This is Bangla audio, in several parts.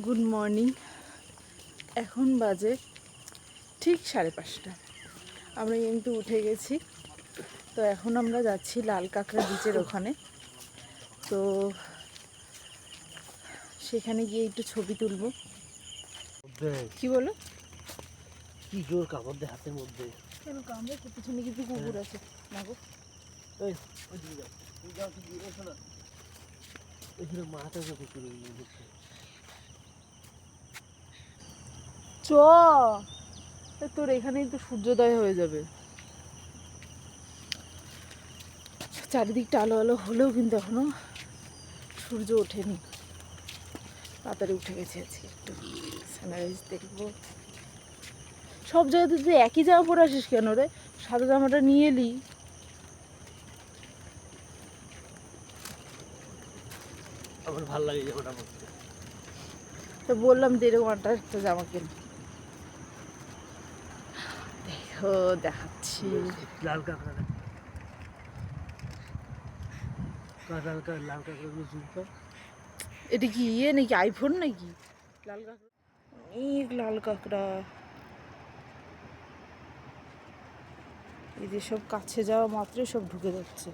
গুড মর্নিং এখন বাজে ঠিক সাড়ে পাঁচটা। আমরা কিন্তু উঠে গেছি। তো এখন আমরা যাচ্ছি লাল কাঁকড়া বিচের ওখানে। তো সেখানে গিয়ে একটু ছবি তুলবো। কি বলো? কি জোর কাপড় দে হাতের মধ্যে। কেন কামড়ে? পিছনে কিন্তু কুকুর আছে। না গো। এই ওইদিকে যাও। ওই যাও এসো না। ওইখানে মাথা যত করে দেখছে চ। এ তোর এখানেই তো সূর্যোদয় হয়ে যাবে। চারিদিকটা আলো আলো হলেও কিন্তু এখনও সূর্য ওঠেনি। তাড়াতাড়ি উঠে গেছে আজকে একটু সানরাইজ দেখব। সব জায়গাতে তুই একই জামা পরে আসিস কেন রে? সাদা জামাটা নিয়ে এলি। আমার ভালো লাগে জামাটা পরতে। তো বললাম যে এরকম একটা একটা জামা কেন দেখো দেখাচ্ছি। লাল কাঁকড়া দেখ। কাঁকড়া লাল কাঁকড়া জুম কর। এটা কি ইয়ে নাকি আইফোন নাকি? লাল কাঁকড়া। অনেক লাল কাঁকড়া। এই যে সব কাছে যাওয়া মাত্রই সব ঢুকে যাচ্ছে।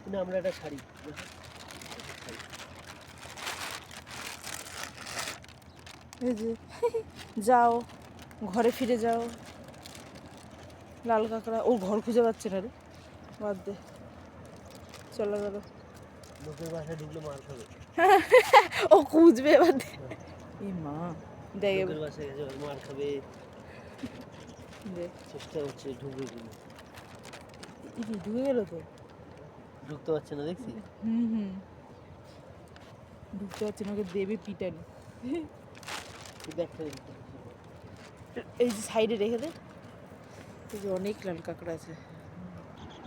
কিন্তু আমরা একটা শাড়ি। এই যে যাও ঘরে ফিরে যাও। লাল কাঁকড়া। ও ঘর খুঁজে পাচ্ছে না রে। বাদ দে। চলে গেল লোকের বাসায় ঢুকলে মার খাবে। ও খুঁজবে এবার দে। এ মা। দেখ লোকের বাসায় গেছে মার খাবে। দেখ চেষ্টা হচ্ছে ঢুকবে ঢুকে গেল তো? ঢুকতে পারছে না দেখছি। হুম হুম। ঢুকতে পারছে না ওকে দেবে পিটানি। এই যে সাইডে রেখে দে। যে অনেক লাল কাঁকড়া আছে।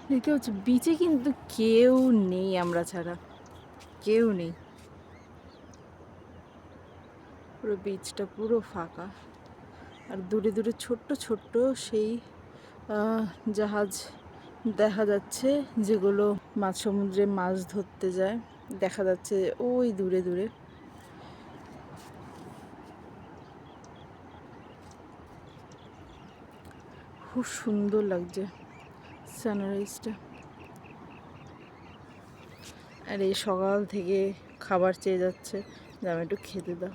দেখতে হচ্ছে বিচে কিন্তু কেউ নেই আমরা ছাড়া। কেউ নেই। পুরো বিচটা পুরো ফাঁকা। আর দূরে দূরে ছোট্ট ছোট্ট সেই জাহাজ দেখা যাচ্ছে, যেগুলো মাছ সমুদ্রে মাছ ধরতে যায়। দেখা যাচ্ছে ওই দূরে দূরে। খুব সুন্দর লাগছে সানরাইজটা আর এই সকাল থেকে খাবার চেয়ে যাচ্ছে, যে আমি একটু খেতে দাও।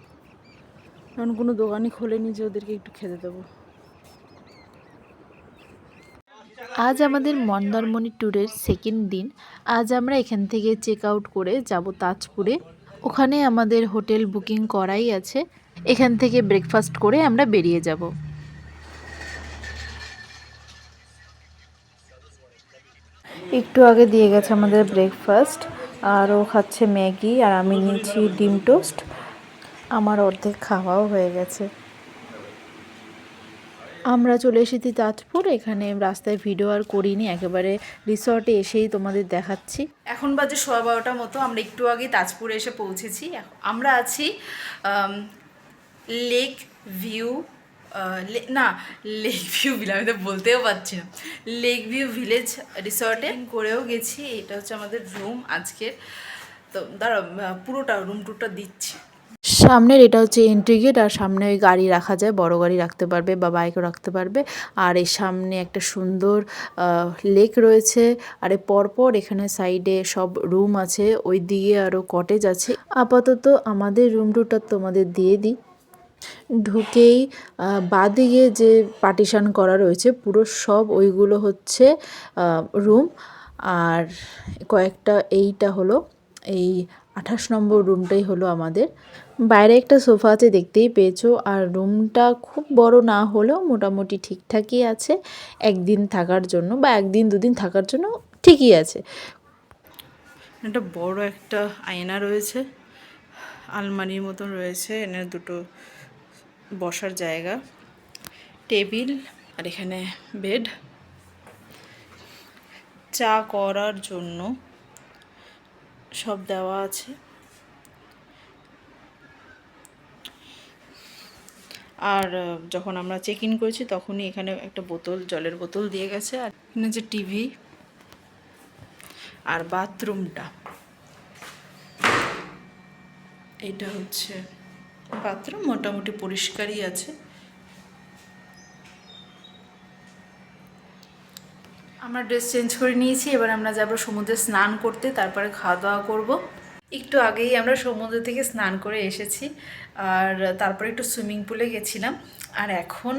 এখন কোনো দোকানই খোলেনি যে ওদেরকে একটু খেতে দেবো। আজ আমাদের মন্দারমণি ট্যুরের সেকেন্ড দিন। আজ আমরা এখান থেকে চেক আউট করে যাব তাজপুরে। ওখানে আমাদের হোটেল বুকিং করাই আছে। এখান থেকে ব্রেকফাস্ট করে আমরা বেরিয়ে যাব। একটু আগে দিয়ে গেছে আমাদের ব্রেকফাস্ট আর ও খাচ্ছে ম্যাগি, আর আমি নিয়েছি ডিম টোস্ট। আমার অর্ধেক খাওয়াও হয়ে গেছে। আমরা চলে এসেছি তাজপুর, এখানে রাস্তায় ভিডিও আর করিনি, একেবারে রিসর্টে এসেই তোমাদের দেখাচ্ছি। এখন বাজে সোয়া বারোটার মতো, আমরা একটু আগে তাজপুরে এসে পৌঁছেছি। আমরা আছি লেক ভিউ না লেক ভিউ ভিলেজ আমি তো বলতেও পারছি না। লেক ভিউ ভিলেজ রিসর্টে করেও গেছি এটা হচ্ছে আমাদের রুম আজকের। তো দাঁড়া পুরোটা রুম টুরটা দিচ্ছি। সামনের এটা হচ্ছে এন্ট্রি গেট আর সামনে ওই গাড়ি রাখা যায় বড় গাড়ি রাখতে পারবে বা বাইকও রাখতে পারবে। আর এই সামনে একটা সুন্দর লেক রয়েছে আর এর পরপর এখানে সাইডে সব রুম আছে ওই দিকে আরও কটেজ আছে। আপাতত আমাদের রুম টুটা তোমাদের দিয়ে দিই। ঢুকেই বাঁদিকে যে পার্টিশন করা রয়েছে, পুরো সব ওইগুলো হচ্ছে রুম। আর কয়েকটা এইটা হলো, এই আঠাশ নম্বর রুমটাই হলো আমাদের। বাইরে একটা সোফা আছে, দেখতেই পেয়েছ। আর রুমটা খুব বড় না হলেও মোটামুটি ঠিকঠাকই আছে, একদিন থাকার জন্য বা একদিন দুদিন থাকার জন্য ঠিকই আছে। একটা বড় একটা আয়না রয়েছে, আলমারির মতন রয়েছে, এনে দুটো বসার জায়গা, টেবিল আর এখানে বেড। চা করার জন্য সব দেওয়া আছে। আর যখন আমরা চেক ইন করেছি তখনই এখানে একটা বোতল, জলের বোতল দিয়ে গেছে। আর এখানে যে টিভি আর বাথরুমটা, এটা হচ্ছে বাথরুম মোটামুটি পরিষ্কারই আছে। আমরা ড্রেস চেঞ্জ করে নিয়েছি, এবার আমরা যাব সমুদ্রে স্নান করতে, তারপরে খাওয়া দাওয়া করব। একটু আগেই আমরা সমুদ্র থেকে স্নান করে এসেছি, আর তারপরে একটু সুইমিং পুলে গেছিলাম। আর এখন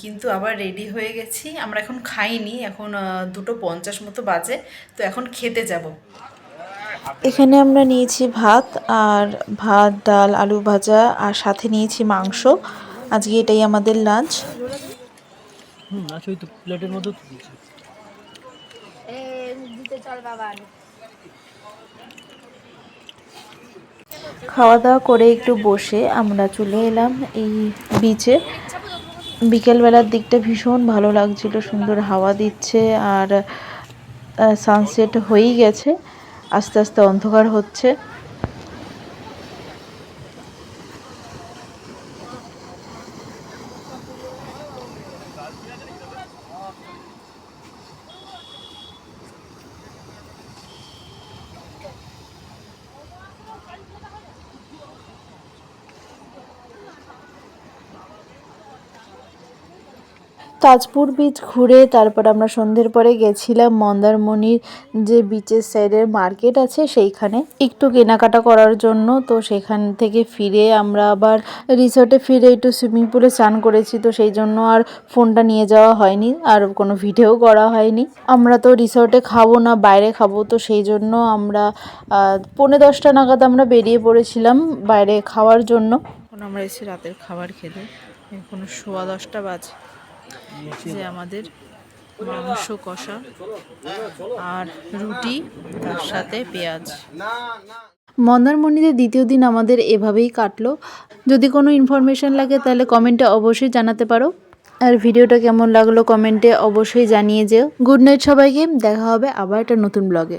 কিন্তু আবার রেডি হয়ে গেছি। আমরা এখন খাইনি, এখন দুটো পঞ্চাশ মতো বাজে, তো এখন খেতে যাব। এখানে আমরা নিয়েছি ভাত আর ভাত ডাল আলু ভাজা আর সাথে নিয়েছি মাংস। আজকে এটাই আমাদের লাঞ্চ আচ্ছা প্লেটের মধ্যে খাওয়া দাওয়া করে একটু বসে আমরা চলে এলাম এই বিচে বিকেলবেলার দিকটা ভীষণ ভালো লাগছিল সুন্দর হাওয়া দিচ্ছে আর সানসেট হয়েই গেছে। আস্তে আস্তে অন্ধকার হচ্ছে। তাজপুর বিচ ঘুরে তারপর আমরা সন্ধ্যের পরে গেছিলাম মন্দারমণির যে বিচের সাইডের মার্কেট আছে সেইখানে। একটু কেনাকাটা করার জন্য তো সেখান থেকে ফিরে আমরা আবার রিসর্টে ফিরে একটু সুইমিং পুলে স্নান করেছি তো সেই জন্য আর ফোনটা নিয়ে যাওয়া হয়নি, আর কোনো ভিডিও করা হয়নি। আমরা তো রিসর্টে খাব না, বাইরে খাব তো সেই জন্য আমরা পৌনে দশটা নাগাদ আমরা বেরিয়ে পড়েছিলাম বাইরে খাওয়ার জন্য। আমরা এসে রাতের খাবার খেতে এখন সোয়া দশটা বাজে। যে আমাদের মাংস কষা আর রুটি, তার সাথে পেঁয়াজ। মন্দারমণিতে দ্বিতীয় দিন আমাদের এভাবেই কাটলো। যদি কোনো ইনফরমেশন লাগে, তাহলে কমেন্টে অবশ্যই জানাতে পারো। আর ভিডিওটা কেমন লাগল কমেন্টে অবশ্যই জানিয়ে যেও। গুড নাইট সবাইকে, দেখা হবে আবার একটা নতুন ব্লগে